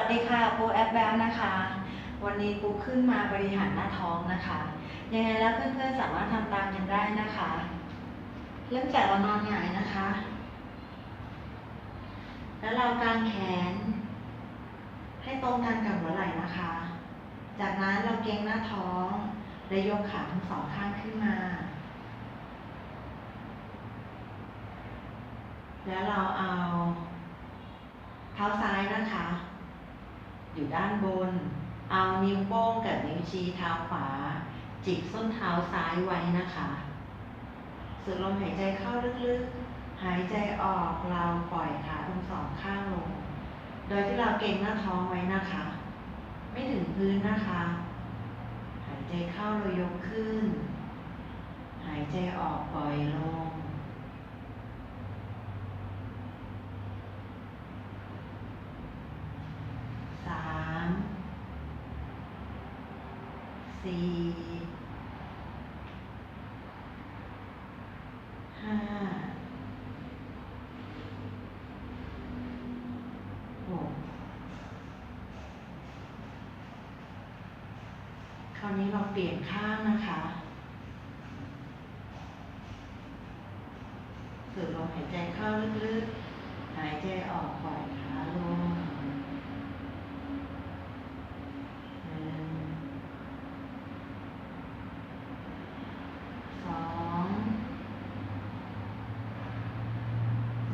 วัสดีค่ะปูแอปแบลนะคะ วันนี้ปูขึ้นมาบริหารหน้าท้องนะคะ ยังไงแล้วเพื่อนๆสามารถทำตามกันได้นะคะ เริ่มจากเรานอนหงายนะคะ แล้วเรากางแขน ให้ตรงกันกับหัวไหล่นะคะ จากนั้นเราเกรงหน้าท้อง และยกขาทั้งสองข้างขึ้นมา แล้วเราเอาเท้าซ้ายนะคะ อยู่ด้านบน เอานิ้วโป้งกับนิ้วชี้เท้าขวา จิกส้นเท้าซ้ายไว้นะคะสูดลมหายใจเข้าลึกๆ หายใจออกเราปล่อยขาทั้งสองข้างลง โดยที่เราเก่งหน้าท้องไว้นะคะ ไม่ถึงพื้นนะคะ หายใจเข้าเรายกขึ้น หายใจออกปล่อยลง สาม สี่ห้าหกคราวนี้เราเปลี่ยนข้างนะคะสูดลมหายใจเข้าลึกๆ หายใจออกปล่อยขาลง หนึ่งสอง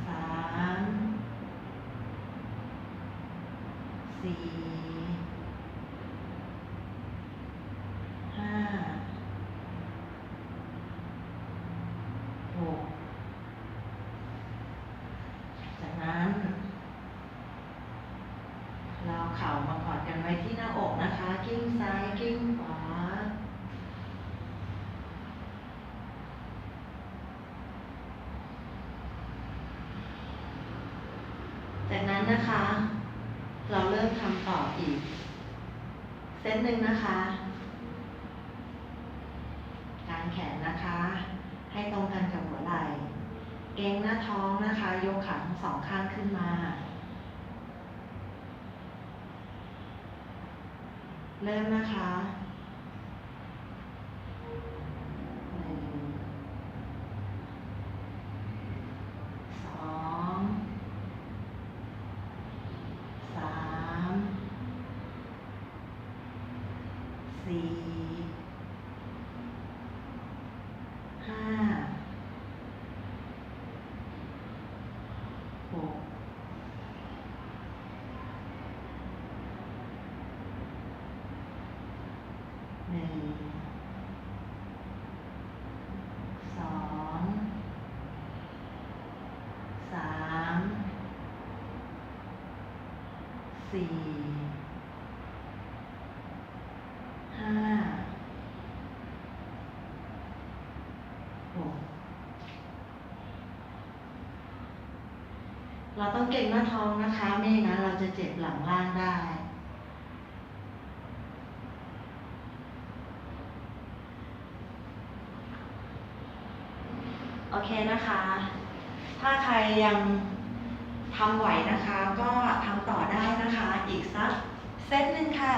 สาม สี่ห้าหกจากนั้น เราเข่ามากอดกันไว้ที่หน้าอกนะคะ กิ้งซ้ายกิ้งขวาจากนั้นนะคะ เราเริ่มทำต่ออีก เซตหนึ่งนะคะ กางแขนนะคะ ให้ตรงกันกับหัวไหล่ เกงหน้าท้องนะคะ ยกขาทั้งสองข้างขึ้นมา เริ่มนะคะหนึ่งสองสาม สี่ห้าหกหนึ่งสองสามสี่ ห้าหกเราต้องเก่งหน้าท้องนะคะ ไม่อย่างนั้นเราจะเจ็บหลังล่างได้ โอเคนะคะ ถ้าใครยังทำไหวนะคะ ก็ทำต่อได้นะคะ อีกสักเซตหนึ่งค่ะ